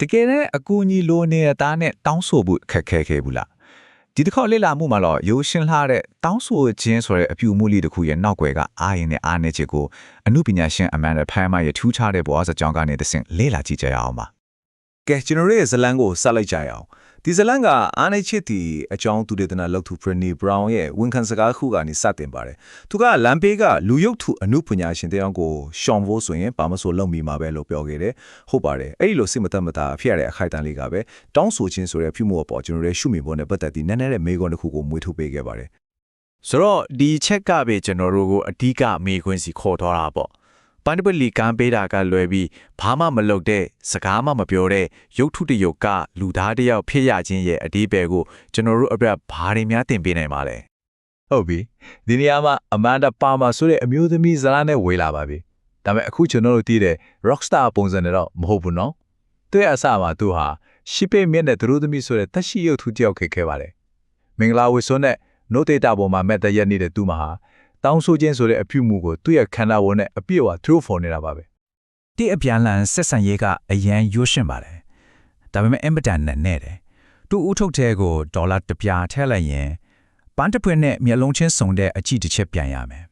တကယ်နဲ့အကူအညီလိုနေတဲ့သားနဲ့တောင်းဆိုဖို့ခက်ခဲခဲ့ဘူးလားဒီတစ်ခေါက်လေ့လာမှုမှာတော့ရိုးရှင်းလှတဲ့တောင်းဆိုခြင်းဆိုတဲ့အပြုအမူလေးတစ်ခုရဲ့နောက်ွယ်ကအာရင်နဲ့အာနေချက်ကိုအမှုပညာရှင်အမန်ဒဖိုင်မာရဲ့ထူးခြားတဲ့ဘဝစကြောင်းကနေသင်လေ့လာကြည့်ကြရအောင်ပါ ကဲကျွန်တော်တို့ရဲ့ဇတ်လန်းကိုဆက်လိုက်ကြရအောင်ဒီဇတ်လန်းကအာနေချစ်တီအကြောင်းသူဒေသနာလောက်သူဖရနီဘရောင်ရဲ့ဝန်ခံစကားခုကနေစတင်ပါတယ်သူကလမ်ပေးကလူရုပ်ထုအမှုပညာရှင်တယောက်ကိုရှောင်ဖို့ဆိုရင်ဘာမဆိုလုပ်မိမှာပဲလို့ပြောခဲ့တယ်ဟုတ်ပါတယ်အဲ့ဒီလိုစိတ်မသက်မသာဖြစ်ရတဲ့အခိုက်အတန့်လေးကပဲတောင်းဆိုခြင်းဆိုတဲ့ပြုမှုအပေါ်ကျွန်တော်တို့ရဲ့ရှုမြင်ဖို့နဲ့ပတ်သက်ပြီးနည်းနည်းတဲ့မေးခွန်းတစ်ခုကိုမွေးထုတ်ပေးခဲ့ပါတယ်ဆိုတော့ဒီချက်ကပဲကျွန်တော်တို့ကိုအဓိကမေးခွန်းစီခေါ်သွားတာပေါ့ ပန်တပလီကမ်းပေးတာကလွယ်ပြီးဘာမှမလုပ်တဲ့စကားမှမပြောတဲ့ရုပ်ထုတရုပ်ကလူသားတစ်ယောက်ဖြစ်ရခြင်းရဲ့အဓိပ္ပာယ်ကိုကျွန်တော်တို့အပြတ်ဘာတွေများသင်ပေးနိုင်ပါလဲဟုတ်ပြီဒီနေရာမှာအမန်ဒါပါမာဆိုတဲ့အမျိုးသမီးဇာတ်နဲ့ဝေလာပါပြီဒါပေမဲ့အခုကျွန်တော်တို့သိတဲ့ rockstar ပုံစံနဲ့တော့မဟုတ်ဘူးနော်သူ့ရဲ့အစမှာသူဟာရှစ်ပေမြင့်တဲ့သူတို့သမီးဆိုတဲ့တက်ရှိရုပ်ထုတယောက်ခဲ့ခဲ့ပါတယ်မင်္ဂလာဝေစွန်းတဲ့ note data ပေါ်မှာ meta ရက်နေတဲ့သူမှာဟာ တောင်းဆိုခြင်းဆိုတဲ့အပြုမှုကိုသူ့ရဲ့ခန္ဓာဝင်နဲ့အပြည့်အဝ true for နေတာပါပဲတိအပြန်လန်ဆက်ဆံရေးကအရန်ရွှရှင်ပါတယ်ဒါပေမဲ့အင်ပတန်နဲ့နဲ့တယ်သူဥထုတ်တဲ့ကိုဒေါ်လာတစ်ပြားထည့်လိုက်ရင်ပန်းတစ်ပွင့်နဲ့မျက်လုံးချင်းစုံတဲ့အကြည့်တစ်ချက်ပြန်ရမယ်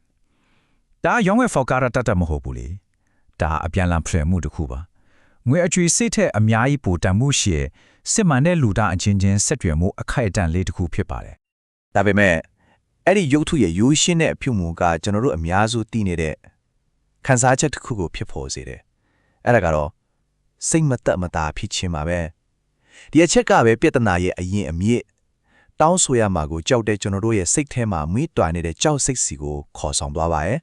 ဒါရောင်းဝယ်ဖော်ကာရတတ်တတ်မဟုတ်ဘူးလေဒါအပြန်လန်ဖရမှုတစ်ခုပါငွေအကျွေးစိတ်ထက်အများကြီးပိုတန်မှုရှိရဲ့စစ်မှန်တဲ့လူသားအချင်းချင်းဆက်တွယ်မှုအခိုက်အတန့်လေးတစ်ခုဖြစ်ပါတယ်ဒါပေမဲ့ အဲ့ဒီရုပ်ထုရဲ့ရိုးရှင်းတဲ့အပြုမှုကကျွန်တော်တို့အများစုသိနေတဲ့ခန်းစားချက်တစ်ခုကိုဖြစ်ပေါ်စေတယ်အဲ့ဒါကတော့စိတ်မသက်မသာဖြစ်ခြင်းပါပဲဒီအချက်ကပဲပြဿနာရဲ့အရင်အမြစ်တောင်းဆိုရမှာကိုကြောက်တဲ့ကျွန်တော်တို့ရဲ့စိတ်ထဲမှာမွေးတွားနေတဲ့ကြောက်စိတ်စီကိုခေါ်ဆောင်သွားပါရဲ့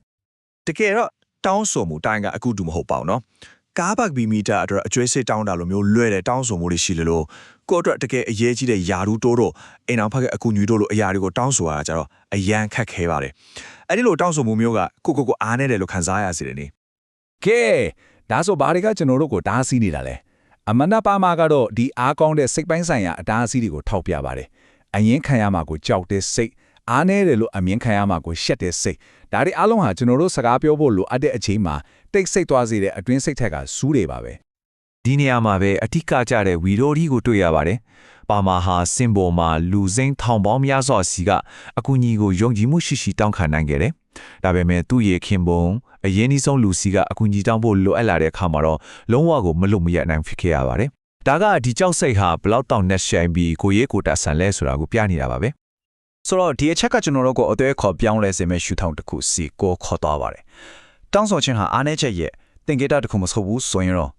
တကယ်တော့တောင်းဆိုမှုတိုင်းကအကူတူမဟုတ်ပါဘူးเนาะ ကားဘတ်ဘီမီတာအတွက်အကျွေးစိတ်တောင်းတာလိုမျိုးလွဲတဲ့တောင်းဆိုမှုတွေရှိလေလို့ကိုယ့်အတွက်တကယ်အရေးကြီးတဲ့ယာရူတိုးတို့အိမ်အောင်ဖက်ကအကူညူတို့လိုအရာတွေကိုတောင်းဆိုရတာကြတော့အရန်ခက်ခဲပါတယ်အဲ့ဒီလိုတောင်းဆိုမှုမျိုးကကိုကိုကိုအားနေတယ်လို့ခံစားရစေတယ်နေကဲဒါဆိုဘာတွေကကျွန်တော်တို့ကိုတားဆီးနေတာလဲအမန္တပါမာကတော့ဒီအားကောင်းတဲ့စိတ်ပိုင်းဆိုင်ရာအတားအဆီးတွေကိုထောက်ပြပါတယ်အရင်ခံရမှာကိုကြောက်တဲ့စိတ်အားနေတယ်လို့အမြင်ခံရမှာကိုရှက်တဲ့စိတ်ဒါတွေအလုံးဟာကျွန်တော်တို့စကားပြောဖို့လိုအပ်တဲ့အချိန်မှာ တိတ်ဆိတ်သွားစေတဲ့အတွင်းစိတ်ထက်ကစူးတွေပါပဲဒီနေရာမှာပဲအထစ်ကကြတဲ့ဝီရိုဒီကိုတွေ့ရပါတယ်။ပါမာဟာစင်ဘော်မှာလူစိမ့်ထောင်ပေါင်းများစွာစီကအကူအညီကိုယုံကြည်မှုရှိရှိတောင်းခံနိုင်ခဲ့တယ်။ဒါပေမဲ့သူ့ရဲ့ခင်ပုံအရင်အဆုံးလူစီကအကူအညီတောင်းဖို့လိုအပ်လာတဲ့အခါမှာတော့လုံးဝကိုမလွတ်မရနိုင်ဖြစ်ခဲ့ရပါတယ်။ဒါကဒီကြောက်စိတ်ဟာဘလောက်တောင်နဲ့ဆိုင်ပြီးကိုရဲကိုတာဆန်လဲဆိုတာကိုပြနေတာပါပဲ။ဆိုတော့ဒီအချက်ကကျွန်တော်တို့ကိုအသေးခေါ်ပြောင်းလဲစေမယ့်ရှုထောင့်တစ်ခုစီကိုခေါ်သွားပါတယ်။ တောင်းဆိုခြင်းဟာအားနည်းချက်ရဲ့သင်္ကေတတစ်ခုမဟုတ်ဘူးဆိုရင်တော့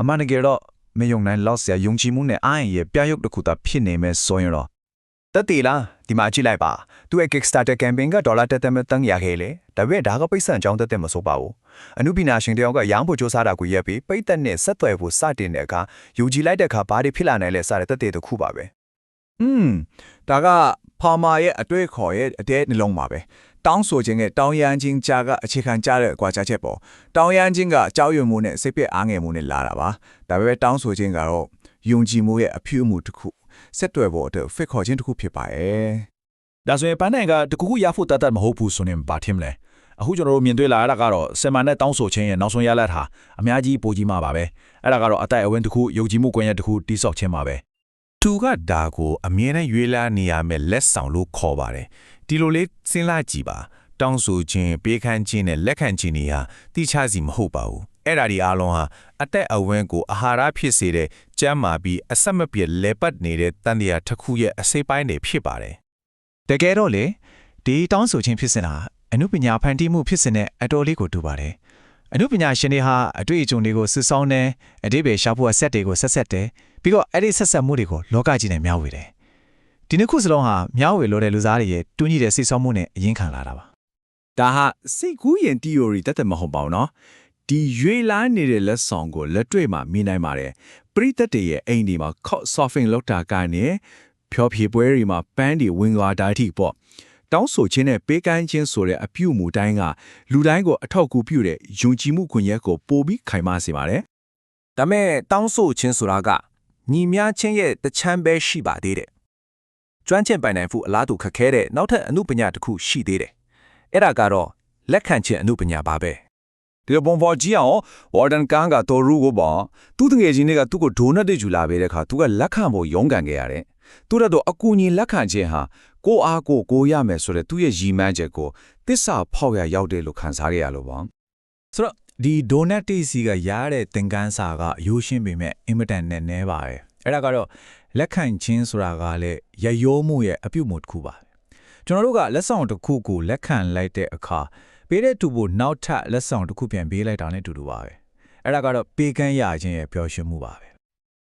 အမှန်တကယ်တော့မယုံနိုင်လောက်စရာယုံကြည်မှုနဲ့အားရင်ရဲ့ပြရုပ်တစ်ခုသာဖြစ်နေမယ်ဆိုရင်တော့ တက်တီလားဒီမှာကြည့်လိုက်ပါသူ့ရဲ့ Kickstarter campaign ကဒေါ်လာတက်တက်မဲ့တန်းရခဲ့လေဒါပေမဲ့ဒါကပိတ်ဆန်ကြောင်းတက်တက်မစိုးပါဘူးအမှုပညာရှင်တယောက်ကရောင်းဖို့စ조사တာကိုရက်ပြီးပိတ်သက်နဲ့ဆက်သွယ်ဖို့စတင်တဲ့အခါယူကြည်လိုက်တဲ့အခါဘာတွေဖြစ်လာနိုင်လဲစတဲ့တက်တဲ့တစ်ခုပါပဲ อืมဒါကဖာမာရဲ့အတွေ့အခေါ်ရဲ့အတဲ့နှလုံးပါပဲ တောင်းဆိုခြင်းနဲ့တောင်းရမ်းခြင်းကြားကအခြေခံကြတဲ့ကွာခြားချက်ပေါ့တောင်းရမ်းခြင်းကကြောက်ရွံ့မှုနဲ့စိတ်ပြည့်အားငယ်မှုနဲ့လာတာပါဒါပေမဲ့တောင်းဆိုခြင်းကတော့ယုံကြည်မှုရဲ့အဖြူအမှုတစ်ခုဆက်တွယ်ဖို့အတွက် fit ခေါ်ခြင်းတစ်ခုဖြစ်ပါရဲ့ဒါဆိုရင်ပန်းနိုင်ကတကူကူရဖို့တတ်တတ်မဟုတ်ဘူးဆိုရင်ဘာထင်မလဲအခုကျွန်တော်တို့မြင်တွေ့လာရတာကတော့စင်မာနဲ့တောင်းဆိုခြင်းရဲ့နောက်ဆုံးရလဒ်ဟာအများကြီးပိုကြီးမှာပါပဲအဲ့ဒါကတော့အတိုက်အဝန်းတစ်ခုယုံကြည်မှုကွန်ရက်တစ်ခုတိစောက်ခြင်းပါပဲသူကဒါကိုအမြဲတမ်းရွေးလာနေရမယ်လက်ဆောင်လို့ခေါ်ပါတယ် ဒီလိုလေးစဉ်းစားကြည့်ပါတောင်းဆိုခြင်းပေးခန်းခြင်းနဲ့လက်ခံခြင်းတွေဟာတိကျစီမဟုတ်ပါဘူးအဲ့ဒါဒီအားလုံးဟာအသက်အဝန်းကိုအာဟာရဖြစ်စေတဲ့ကျန်းမာပြီးအဆက်မပြတ်လဲပတ်နေတဲ့တန်တရာတစ်ခုရဲ့အစိပ်ပိုင်းတွေဖြစ်ပါတယ်တကယ်တော့လေဒီတောင်းဆိုခြင်းဖြစ်စင်တာအနုပညာဖန်တီးမှုဖြစ်စင်တဲ့အတော်လေးကိုတူပါတယ်အနုပညာရှင်တွေဟာအတွေ့အကြုံတွေကိုစစ်ဆောင်တယ်အတိပ္ပယ်ရှာဖို့အဆက်တွေကိုဆက်ဆက်တယ်ပြီးတော့အဲ့ဒီဆက်ဆက်မှုတွေကိုလောကကြီးနဲ့မျှဝေတယ် ဒီနှစ်ခုစလုံးဟာမြောက်ဝေလိုတဲ့လူစားတွေရဲ့တူညီတဲ့စိတ်ဆောင်းမှုနဲ့အရင်ခံလာတာပါဒါဟာစိတ်ကူးရင် theory တက်တယ်မဟုတ်ပါဘူးနော်ဒီရွေလာနေတဲ့လက်ဆောင်ကိုလက်တွေ့မှာမြင်နိုင်ပါတယ်ပရိသတ်တွေရဲ့အိမ်တွေမှာ cot surfing လုပ်တာကနေဖျော်ဖြေပွဲတွေမှာပန်းတွေဝင်လာတာအထိပေါ့တောင်းဆိုခြင်းနဲ့ပေးကမ်းခြင်းဆိုတဲ့အပြုအမူတိုင်းကလူတိုင်းကိုအထောက်အကူပြုတဲ့ယုံကြည်မှုခွင့်ရက်ကိုပိုပြီးခိုင်မာစေပါတယ်ဒါမဲ့တောင်းဆိုခြင်းဆိုတာကညီများချင်းရဲ့တချမ်းပဲရှိပါသေးတယ် ကျွမ်းကျင်ပိုင်နိုင်မှုအလားတူခက်ခဲတဲ့နောက်ထပ်အမှုပညာတစ်ခုရှိသေးတယ်အဲ့ဒါကတော့လက်ခံခြင်းအမှုပညာပါပဲဒီတော့ဘွန်ဖော်ကြီးအောင်ဝါ်ဒန်ကန်ကတော်ရူကိုပေါ့သူ့တငယ်ချင်းတွေကသူ့ကိုဒိုနတ်တွေယူလာပေးတဲ့အခါသူကလက်ခံဖို့ရုန်းကန်ခဲ့ရတယ်သူတော့အကူကြီးလက်ခံခြင်းဟာကိုအားကိုကိုရမယ်ဆိုတဲ့သူ့ရဲ့ရည်မှန်းချက်ကိုတစ္ဆာဖောက်ရရောက်တယ်လို့ခံစားရရလို့ပေါ့ဆိုတော့ဒီဒိုနတ်တေးစီကရတဲ့သင်္ကန်းစာကရိုးရှင်းပေမဲ့အင်မတန်နဲ့နဲပါပဲအဲ့ဒါကတော့ လက်ခံချင်းဆိုတာကလည်းရရိုးမှုရဲ့အပြုတ်မှုတစ်ခုပါကျွန်တော်တို့ကလက်ဆောင်တစ်ခုကိုလက်ခံလိုက်တဲ့အခါပေးတဲ့သူဖို့နောက်ထပ်လက်ဆောင်တစ်ခုပြန်ပေးလိုက်တာနဲ့တူတူပါပဲအဲ့ဒါကတော့ပေးကမ်းရခြင်းရဲ့ပျော်ရွှင်မှုပါပဲ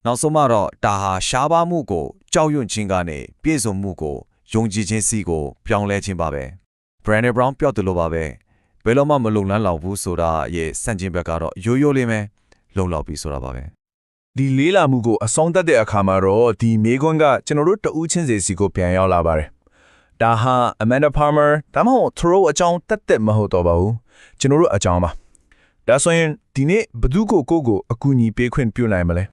နောက်ဆုံးမှတော့ဒါဟာရှားပါမှုကိုကြောက်ရွံ့ခြင်းကနေပြည့်စုံမှုကိုယုံကြည်ခြင်းစီကိုပြောင်းလဲခြင်းပါပဲ Brandon Brown ပြောတယ်လို့ပါပဲဘယ်လို့မှမလုံလန်းလောက်ဘူးဆိုတာရဲ့စန့်ကျင်ဘက်ကတော့ရိုးရိုးလေးပဲလုံလောက်ပြီဆိုတာပါပဲ ဒီလေးလာမှုကိုအဆုံးသတ်တဲ့အခါမှာတော့ဒီမေကွန်းကကျွန်တော်တို့တဦးချင်းစီစီကိုပြန်ရောက်လာပါတယ်။ဒါဟာ Amanda Palmer ဒါမှမဟုတ် Throw အကြောင်းတက်တက်မဟုတ်တော့ပါဘူး။ကျွန်တော်တို့အကြောင်းပါ။ဒါဆိုရင်ဒီနေ့ဘသူကိုကိုကိုအကူအညီပေးခွင့်ပြုနိုင်မလဲ